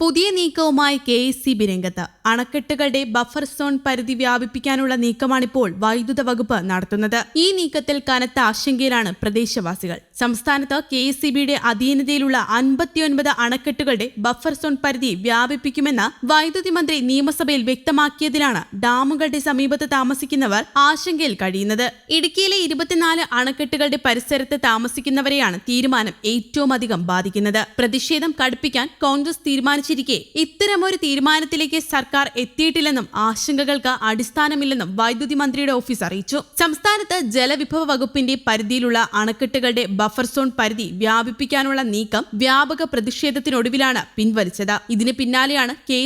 പുതിയ നീക്കവുമായി K S C B രംഗത്ത് അണക്കെട്ടുകളുടെ ബഫർ സോൺ പരിധി വ്യാപിപ്പിക്കാനുള്ള നീക്കമാണിപ്പോൾ വൈദ്യുത വകുപ്പ് നടത്തുന്നത്. ഈ നീക്കത്തിൽ കനത്ത ആശങ്കയിലാണ് പ്രദേശവാസികൾ. സംസ്ഥാനത്ത് കെ എസ് സി ബിയുടെ അധീനതയിലുള്ള അൻപത്തിയൊൻപത് അണക്കെട്ടുകളുടെ ബഫർ സോൺ പരിധി വ്യാപിപ്പിക്കുമെന്ന് വൈദ്യുതി മന്ത്രി നിയമസഭയിൽ വ്യക്തമാക്കിയതിലാണ് ഡാമുകളുടെ സമീപത്ത് താമസിക്കുന്നവർ ആശങ്കയിൽ കഴിയുന്നത്. ഇടുക്കിയിലെ ഇരുപത്തിനാല് അണക്കെട്ടുകളുടെ പരിസരത്ത് താമസിക്കുന്നവരെയാണ് തീരുമാനം ഏറ്റവും അധികം ബാധിക്കുന്നത്. പ്രതിഷേധം കടുപ്പിക്കാൻ കോൺഗ്രസ് തീരുമാനിച്ചിരിക്കെ. ഇത്തരമൊരു തീരുമാനത്തിലേക്ക് സർക്കാർ എത്തിയിട്ടില്ലെന്നും ആശങ്കകൾക്ക് അടിസ്ഥാനമില്ലെന്നും വൈദ്യുതി മന്ത്രിയുടെ ഓഫീസ് അറിയിച്ചു. സംസ്ഥാനത്ത് ജലവിഭവ വകുപ്പിന്റെ പരിധിയിലുള്ള അണക്കെട്ടുകളുടെ ബഫർ സോൺ പരിധി വ്യാപിപ്പിക്കാനുള്ള നീക്കം വ്യാപക പ്രതിഷേധത്തിനൊടുവിലാണ് പിൻവലിച്ചത്. ഇതിന് പിന്നാലെയാണ് കെ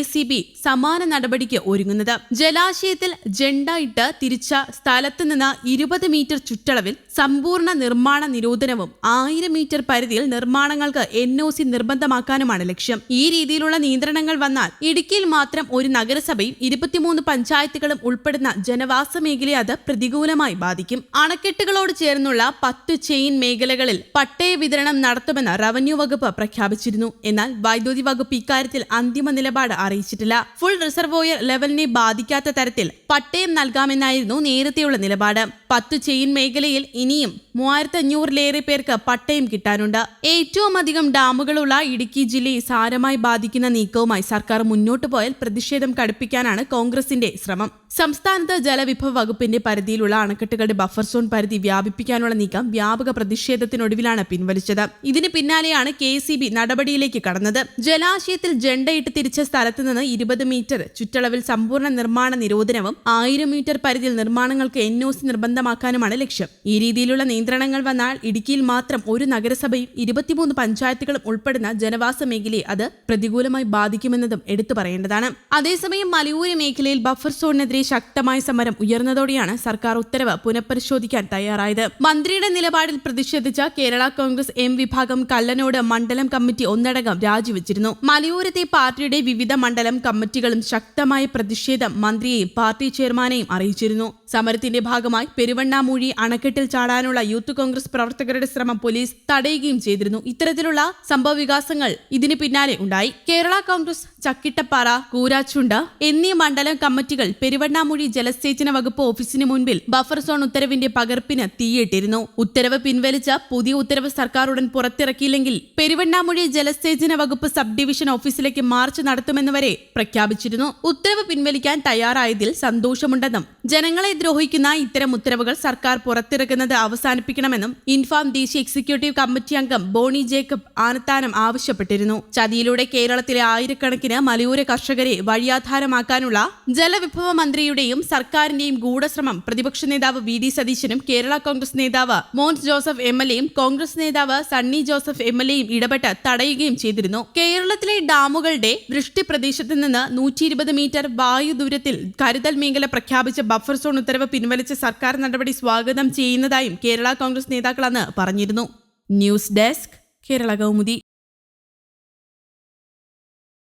സമാന നടപടിക്ക് ഒരുങ്ങുന്നത്. ജലാശയത്തിൽ ജെണ്ട ഇട്ട് തിരിച്ച സ്ഥലത്ത് നിന്ന് ഇരുപത് മീറ്റർ ചുറ്റളവിൽ സമ്പൂർണ നിർമ്മാണ നിരോധനവും ആയിരം മീറ്റർ പരിധിയിൽ നിർമ്മാണങ്ങൾക്ക് എൻ ഒ സി നിർബന്ധമാക്കാനുമാണ് ലക്ഷ്യം. ഈ രീതിയിലുള്ള നിയന്ത്രണങ്ങൾ വന്നാൽ ഇടുക്കിയിൽ മാത്രം ഒരു നഗരസഭയും ഇരുപത്തിമൂന്ന് പഞ്ചായത്തുകളും ഉൾപ്പെടുന്ന ജനവാസ മേഖലയെ അത് പ്രതികൂലമായി ബാധിക്കും. അണക്കെട്ടുകളോട് ചേർന്നുള്ള പത്ത് ചെയിൻ മേഖലകളിൽ പട്ടയ വിതരണം നടത്തുമെന്ന് റവന്യൂ വകുപ്പ് പ്രഖ്യാപിച്ചിരുന്നു. എന്നാൽ വൈദ്യുതി വകുപ്പ് ഇക്കാര്യത്തിൽ അന്തിമ നിലപാട് അറിയിച്ചിട്ടില്ല. ഫുൾ റിസർവോയർ ലെവലിനെ ബാധിക്കാത്ത തരത്തിൽ പട്ടയം നൽകാമെന്നായിരുന്നു നേരത്തെയുള്ള നിലപാട്. പത്ത് ചെയിൻ മേഖലയിൽ ഇനിയും മൂവായിരത്തി അഞ്ഞൂറിലേറെ പേർക്ക് പട്ടയം കിട്ടാനുണ്ട്. ഏറ്റവും അധികം ഡാമുകളുള്ള ഇടുക്കി ജില്ലയെ സാരമായി ബാധിക്കുന്ന നീക്കവുമായി സർക്കാർ മുന്നോട്ടു പോയാൽ പ്രതിഷേധം കടുപ്പിക്കാനാണ് കോൺഗ്രസിന്റെ ശ്രമം. സംസ്ഥാനത്ത് ജലവിഭവ വകുപ്പിന്റെ പരിധിയിലുള്ള അണക്കെട്ടുകളുടെ ബഫർ സോൺ പരിധി വ്യാപിപ്പിക്കാനുള്ള നീക്കം വ്യാപക പ്രതിഷേധത്തിനൊടുവിലാണ് പിൻവലിച്ചത്. ഇതിന് പിന്നാലെയാണ് കെ നടപടിയിലേക്ക് കടന്നത്. ജലാശയത്തിൽ ജണ്ടയിട്ട് തിരിച്ച സ്ഥലത്ത് നിന്ന് ഇരുപത് മീറ്റർ ചുറ്റളവിൽ സമ്പൂർണ നിർമ്മാണ നിരോധനവും ആയിരം മീറ്റർ പരിധിയിൽ നിർമ്മാണങ്ങൾക്ക് എൻ ഒ സി നിർബന്ധമാക്കാനുമാണ് ലക്ഷ്യം. ഈ രീതിയിലുള്ള നിയന്ത്രണങ്ങൾ വന്നാൽ ഇടുക്കിയിൽ മാത്രം ഒരു നഗരസഭയും ഇരുപത്തിമൂന്ന് പഞ്ചായത്തുകളും ഉൾപ്പെടുന്ന ജനവാസ മേഖലയെ അത് പ്രതികൂലമായി ബാധിക്കുമെന്നതും എടുത്തു പറയേണ്ടതാണ്. അതേസമയം മലയൂര് മേഖലയിൽ ബഫർ സോണിനെതിരെ ശക്തമായ സമരം ഉയർന്നതോടെയാണ് സർക്കാർ ഉത്തരവ് പുനഃപരിശോധിക്കാൻ തയ്യാറായത്. മന്ത്രിയുടെ നിലപാടിൽ പ്രതിഷേധിച്ച കേരള കോൺഗ്രസ് എം വിഭാഗം കല്ലനോട് മണ്ഡലം കമ്മിറ്റി ഒന്നടങ്കം രാജിവെച്ചിരുന്നു. മലയോരത്തെ പാർട്ടിയുടെ വിവിധ മണ്ഡലം കമ്മിറ്റികളും ശക്തമായ പ്രതിഷേധം മന്ത്രിയെയും പാർട്ടി ചെയർമാനെയും അറിയിച്ചിരുന്നു. സമരത്തിന്റെ ഭാഗമായി പെരുവണ്ണാമൂഴി അണക്കെട്ടിൽ ചാടാനുള്ള യൂത്ത് കോൺഗ്രസ് പ്രവർത്തകരുടെ ശ്രമം പോലീസ് തടയുകയും ചെയ്തിരുന്നു. ഇത്തരത്തിലുള്ള സംഭവ വികാസങ്ങൾ ഇതിന് പിന്നാലെ ഉണ്ടായി. കേരള കോൺഗ്രസ് ചക്കിട്ടപ്പാറ കൂരാച്ചുണ്ട് എന്നീ മണ്ഡലം കമ്മിറ്റികൾ പെരുവണ്ണാമൂഴി ജലസേചന വകുപ്പ് ഓഫീസിന് മുൻപിൽ ബഫർ സോൺ ഉത്തരവിന്റെ പകർപ്പിന് തീയിട്ടിരുന്നു. ഉത്തരവ് പിൻവലിച്ച പുതിയ ഉത്തരവ് സർക്കാർ ഉടൻ പുറത്തിറക്കിയില്ലെങ്കിൽ പെരുവണ്ണാമൂഴി ജലസേചന വകുപ്പ് സബ് ഡിവിഷൻ ഓഫീസിലേക്ക് മാർച്ച് നടത്തുമെന്ന് വരെ പ്രഖ്യാപിച്ചിരുന്നു. ഉത്തരവ് പിൻവലിക്കാൻ തയ്യാറായതിൽ സന്തോഷമുണ്ടെന്നും ജനങ്ങളെ ദ്രോഹിക്കുന്ന ഇത്തരം ഉത്തരവുകൾ സർക്കാർ പുറത്തിറക്കുന്നത് അവസാനിപ്പിക്കണമെന്നും ഇൻഫാം ദേശീയ എക്സിക്യൂട്ടീവ് കമ്മിറ്റി അംഗം ബോണി ജേക്കബ് ആനത്താനം ആവശ്യപ്പെട്ടിരുന്നു. ചതിയിലൂടെ കേരളത്തിലെ ആയിരക്കണക്കിന് മലയോര കർഷകരെ വഴിയാധാരമാക്കാനുള്ള ജലവിഭവ മന്ത്രിയുടെയും സർക്കാരിന്റെയും ഗൂഢശ്രമം പ്രതിപക്ഷ നേതാവ് വി ഡി സതീശനും കേരള കോൺഗ്രസ് നേതാവ് മോൻസ് ജോസഫ് എം എൽ എയും കോൺഗ്രസ് നേതാവ് സണ്ണി ജോസഫ് എം എൽ എയും ഇടപെട്ട് തടയുകയും ചെയ്തിരുന്നു. കേരളത്തിലെ ഡാമുകളുടെ വൃഷ്ടി പ്രദേശത്ത് നിന്ന് നൂറ്റി മീറ്റർ വായു ദൂരത്തിൽ കരുതൽ മേഖല പ്രഖ്യാപിച്ച ബഫർ സോൺ ഉത്തരവ് പിൻവലിച്ച സർക്കാർ നടപടി സ്വാഗതം ചെയ്യുന്നതായും കേരള കോൺഗ്രസ് നേതാക്കൾ അന്ന് പറഞ്ഞിരുന്നു. News desk Kerala Kaumudi.